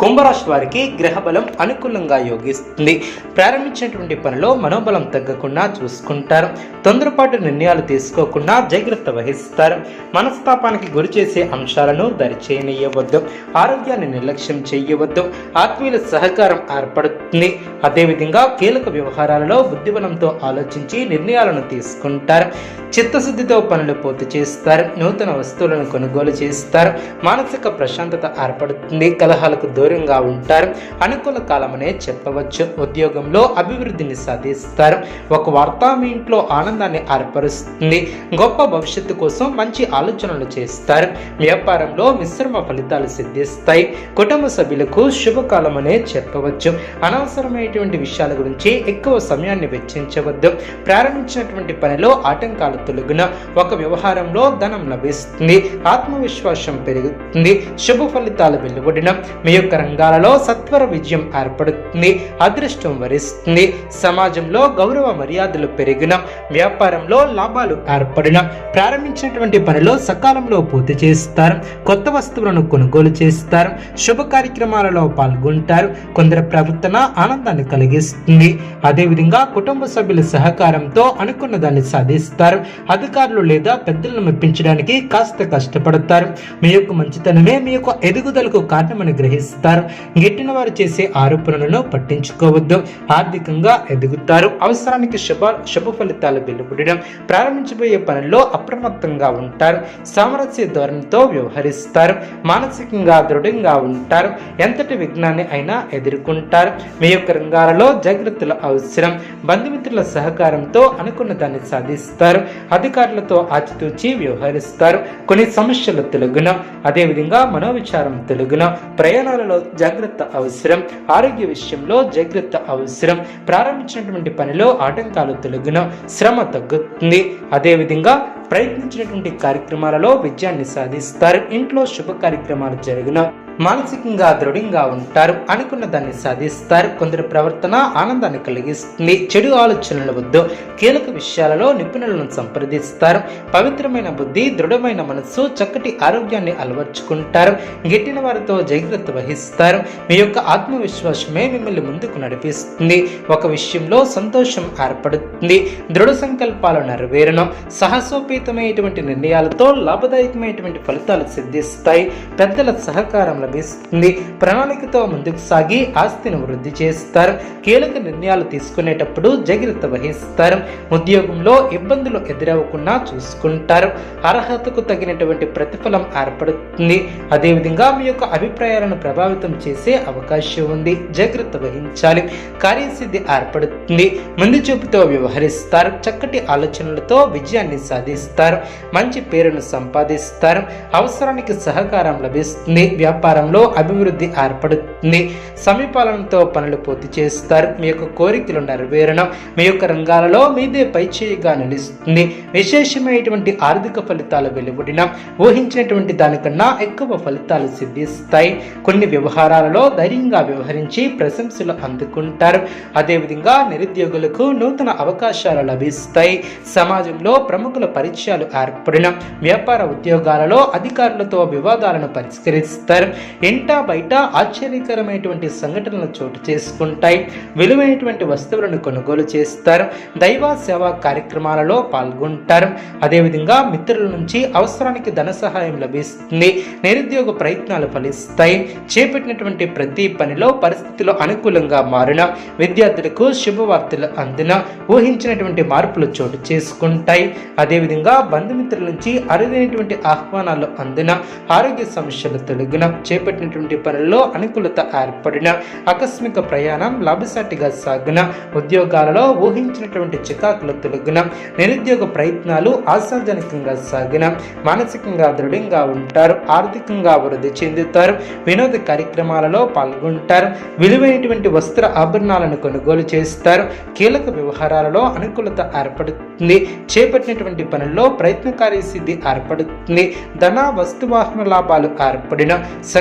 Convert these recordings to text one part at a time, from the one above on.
కుంభరాశి వారికి గ్రహబలం అనుకూలంగా యోగిస్తుంది. ప్రారంభించినటువంటి పనిలో మనోబలం తగ్గకుండా చూసుకుంటారు. తొందరపాటు నిర్ణయాలు తీసుకోకుండా జాగ్రత్త వహిస్తారు. మనస్తాపానికి గురి చేసే అంశాలను దరిచేయనియవద్దు ఆరోగ్యాన్ని నిర్లక్ష్యం చేయవద్దు. ఆత్మీయుల సహకారం ఏర్పడుతుంది. అదేవిధంగా కీలక వ్యవహారాలలో బుద్ధిబలంతో ఆలోచించి నిర్ణయాలను తీసుకుంటారు. చిత్తశుద్ధితో పనులు పూర్తి చేస్తారు. నూతన వస్తువులను కొనుగోలు చేస్తారు. మానసిక ప్రశాంతత ఏర్పడుతుంది. కలహాలకు దూరంగా ఉంటారు. అనుకూల కాలమనే చెప్పవచ్చు. ఉద్యోగంలో అభివృద్ధిని సాధిస్తారు. ఒక వార్త మీ ఇంట్లో ఆనందాన్ని ఏర్పరుస్తుంది. గొప్ప భవిష్యత్తు కోసం మంచి ఆలోచనలు చేస్తారు. వ్యాపారంలో మిశ్రమ ఫలితాలు సిద్ధిస్తాయి. కుటుంబ సభ్యులకు శుభకాలమనే చెప్పవచ్చు. అనవసరమైన అనేటువంటి విషయాల గురించి ఎక్కువ సమయాన్ని వెచ్చించవద్దు. ప్రారంభించినటువంటి పనిలో ఆటంకాలు తొలగిన ఒక వ్యవహారంలో ధనం లభిస్తుంది. ఆత్మవిశ్వాసం పెరుగుతుంది. శుభ ఫలితాలు వెలువడిన మీ యొక్క రంగాలలో సత్వర విజయం ఏర్పడుతుంది. అదృష్టం వరిస్తుంది. సమాజంలో గౌరవ మర్యాదలు పెరిగిన వ్యాపారంలో లాభాలు ఏర్పడిన ప్రారంభించినటువంటి పనిలో సకాలంలో పూర్తి చేస్తారు. కొత్త వస్తువులను కొనుగోలు చేస్తారు. శుభ కార్యక్రమాలలో పాల్గొంటారు. కొందరు ప్రవర్తన ఆనందాన్ని కలిగిస్తుంది. అదేవిధంగా కుటుంబ సభ్యుల సహకారంతో అనుకున్న దాన్ని సాధిస్తారు. అధికారులు లేదా పెద్దలను మెప్పించడానికి కాస్త కష్టపడతారు. మీ యొక్క మంచితనమే మీ యొక్క ఎదుగుదలకు కారణమని గ్రహిస్తారు. గెట్టిన వారు చేసే ఆరోపణలను పట్టించుకోవద్దు. ఆర్థికంగా ఎదుగుతారు. అవసరానికి శుభ శుభ ఫలితాలు వెలువడడం ప్రారంభించబోయే పనుల్లో అప్రమత్తంగా ఉంటారు. సామరస్య ధోరణితో వ్యవహరిస్తారు. మానసికంగా దృఢంగా ఉంటారు. ఎంతటి విఘ్నాన్ని అయినా ఎదుర్కొంటారు. మీ యొక్క రంగాలలో జాగ్రత్తలు అవసరం. బంధుమిత్రుల సహకారంతో అనుకున్న దాన్ని సాధిస్తారు. అధికారులతో ఆచితూచి వ్యవహరిస్తారు. కొన్ని సమస్యలు తొలగున అదేవిధంగా మనోవిచారం తొలగున. ప్రయాణాలలో జాగ్రత్త అవసరం. ఆరోగ్య విషయంలో జాగ్రత్త అవసరం. ప్రారంభించినటువంటి పనిలో ఆటంకాలు తొలగున. శ్రమ తగ్గుతుంది. అదేవిధంగా ప్రయత్నించినటువంటి కార్యక్రమాలలో విజయాన్ని సాధిస్తారు. ఇంట్లో శుభ కార్యక్రమాలు జరిగిన. మానసికంగా దృఢంగా ఉంటారు అనుకున్న దాన్ని సాధిస్తారు. కొందరి ప్రవర్తన ఆనందాన్ని కలిగిస్తుంది. చెడు ఆలోచనల వద్దు. కీలక విషయాలలో నిపుణులను సంప్రదిస్తారు. పవిత్రమైన బుద్ధి దృఢమైన మనస్సు చక్కటి ఆరోగ్యాన్ని అలవర్చుకుంటారు. గిట్టిన వారితో జాగ్రత్త వహిస్తారు. మీ యొక్క ఆత్మవిశ్వాసమే మిమ్మల్ని ముందుకు నడిపిస్తుంది. ఒక విషయంలో సంతోషం ఏర్పడుతుంది. దృఢ సంకల్పాలు నెరవేరడం సాహసోపేతమైనటువంటి నిర్ణయాలతో లాభదాయకమైనటువంటి ఫలితాలు సిద్ధిస్తాయి. పెద్దల సహకారం లభిస్తుంది. ప్రణాళికతో ముందుకు సాగి ఆస్తిని వృద్ధి చేస్తారు. కీలక నిర్ణయాలు తీసుకునేటప్పుడు జాగ్రత్త వహిస్తారు. ఉద్యోగంలో ఇబ్బందులు ఎదురవ్వకుండా చూసుకుంటారు. అర్హతకు తగినటువంటి ప్రతిఫలం ఏర్పడుతుంది. అదేవిధంగా మీ యొక్క అభిప్రాయాలను ప్రభావితం చేసే అవకాశం ఉంది. జాగ్రత్త వహించాలి. కార్యసిద్ధి ఏర్పడుతుంది. ముందు చూపుతో వ్యవహరిస్తారు. చక్కటి ఆలోచనలతో విజయాన్ని సాధిస్తారు. మంచి పేరును సంపాదిస్తారు. అవసరానికి సహకారం లభిస్తుంది. వ్యాపారంలో అభివృద్ధి ఏర్పడుతుంది. సమీపాలనతో పనులు పూర్తి చేస్తారు. మీ యొక్క కోరికలు నెరవేరడం మీ యొక్క రంగాలలో మీదే పైచేయిగా నిలుస్తుంది. విశేషమైనటువంటి ఆర్థిక ఫలితాలు వెలువడిన ఊహించినటువంటి దానికన్నా ఎక్కువ ఫలితాలు సిద్ధిస్తాయి. కొన్ని వ్యవహారాలలో ధైర్యంగా వ్యవహరించి ప్రశంసలు అందుకుంటారు. అదేవిధంగా నిరుద్యోగులకు నూతన అవకాశాలు లభిస్తాయి. సమాజంలో ప్రముఖుల పరిచయాలు ఏర్పడిన వ్యాపార ఉద్యోగాలలో అధికారులతో వివాదాలను పరిష్కరిస్తారు. ఇంటా బయట ఆశ్చర్యకరమైనటువంటి సంఘటనలు చోటు చేసుకుంటాయి. విలువైనటువంటి వస్తువులను కొనుగోలు చేస్తారు. దైవ సేవా కార్యక్రమాలలో పాల్గొంటారు. అదేవిధంగా మిత్రుల నుంచి అవసరానికి ధన సహాయం లభిస్తుంది. నిరుద్యోగ ప్రయత్నాలు ఫలిస్తాయి. చేపట్టినటువంటి ప్రతి పనిలో పరిస్థితులు అనుకూలంగా మారిన విద్యార్థులకు శుభవార్తలు అందిన ఊహించినటువంటి మార్పులు చోటు చేసుకుంటాయి. అదేవిధంగా బంధుమిత్రుల నుంచి అరుదైనటువంటి ఆహ్వానాలు అందిన ఆరోగ్య సమస్యలు తొలగిన చేపట్టినటువంటి పనుల్లో అనుకూలత ఏర్పడిన ఆకస్మిక ప్రయాణం లాభసాటిగా సాగిన ఉద్యోగాలలో ఊహించినటువంటి చికాకులు తొలగిన నిరుద్యోగ ప్రయత్నాలు ఆశాజనకంగా సాగిన మానసికంగా దృఢంగా ఉంటారు ఆర్థికంగా అభివృద్ధి చెందుతారు వినోద కార్యక్రమాలలో పాల్గొంటారు విలువైనటువంటి వస్త్ర ఆభరణాలను కొనుగోలు చేస్తారు కీలక వ్యవహారాలలో అనుకూలత ఏర్పడుతుంది చేపట్టినటువంటి పనుల్లో ప్రయత్నకారి సిద్ధి ఏర్పడుతుంది ధన వస్తువాహన లాభాలు ఏర్పడిన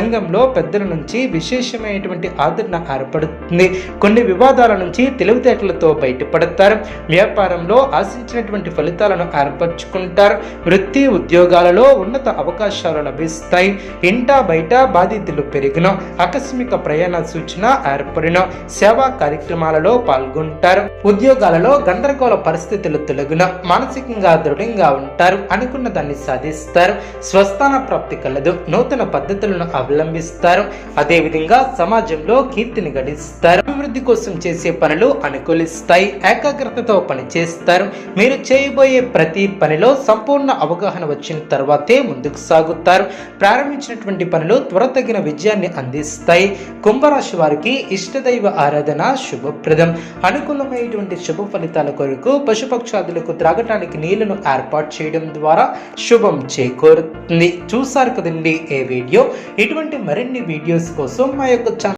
సంఘంలో పెద్దల నుంచి విశేషమైనటువంటి ఆదరణ ఏర్పడుతుంది. కొన్ని వివాదాల నుంచి తెలివితేటలతో బయటపడతారు. వ్యాపారంలో ఆశించినటువంటి ఫలితాలను ఏర్పరచుకుంటారు. వృత్తి ఉద్యోగాలలో ఉన్నత అవకాశాలు లభిస్తాయి. ఇంటా బయట బాధితులు పెరిగిన ఆకస్మిక ప్రయాణ సూచన ఏర్పడిన సేవా కార్యక్రమాలలో పాల్గొంటారు. ఉద్యోగాలలో గందరగోళ పరిస్థితులు తొలగిన మానసికంగా దృఢంగా ఉంటారు అనుకున్న దాన్ని సాధిస్తారు. స్వస్థాన ప్రాప్తి కలదు. నూతన పద్ధతులను అవలంబిస్తారు. అదేవిధంగా సమాజంలో కీర్తిని గడిస్తారు అభివృద్ధి కోసం చేసే పనులు అనుకూలిస్తాయి. ఏకాగ్రతతో పనిచేస్తారు. మీరు చేయబోయే ప్రతి పనిలో సంపూర్ణ అవగాహన వచ్చిన తర్వాతే ముందుకు సాగుతారు. ప్రారంభించినటువంటి పనులు త్వరతగిన విజయాన్ని అందిస్తాయి. కుంభరాశి వారికి ఇష్టదైవ ఆరాధన శుభప్రదం. అనుకూలమైనటువంటి శుభ ఫలితాల కొరకు పశుపక్షాదులకు త్రాగటానికి నీళ్ళను ఏర్పాటు చేయడం ద్వారా శుభం చేకూరుతుంది. చూసారు కదండి ఏ వీడియో? ఇటువంటి ఇటువంటి మరిన్ని వీడియోస్ కోసం మా యొక్క ఛానల్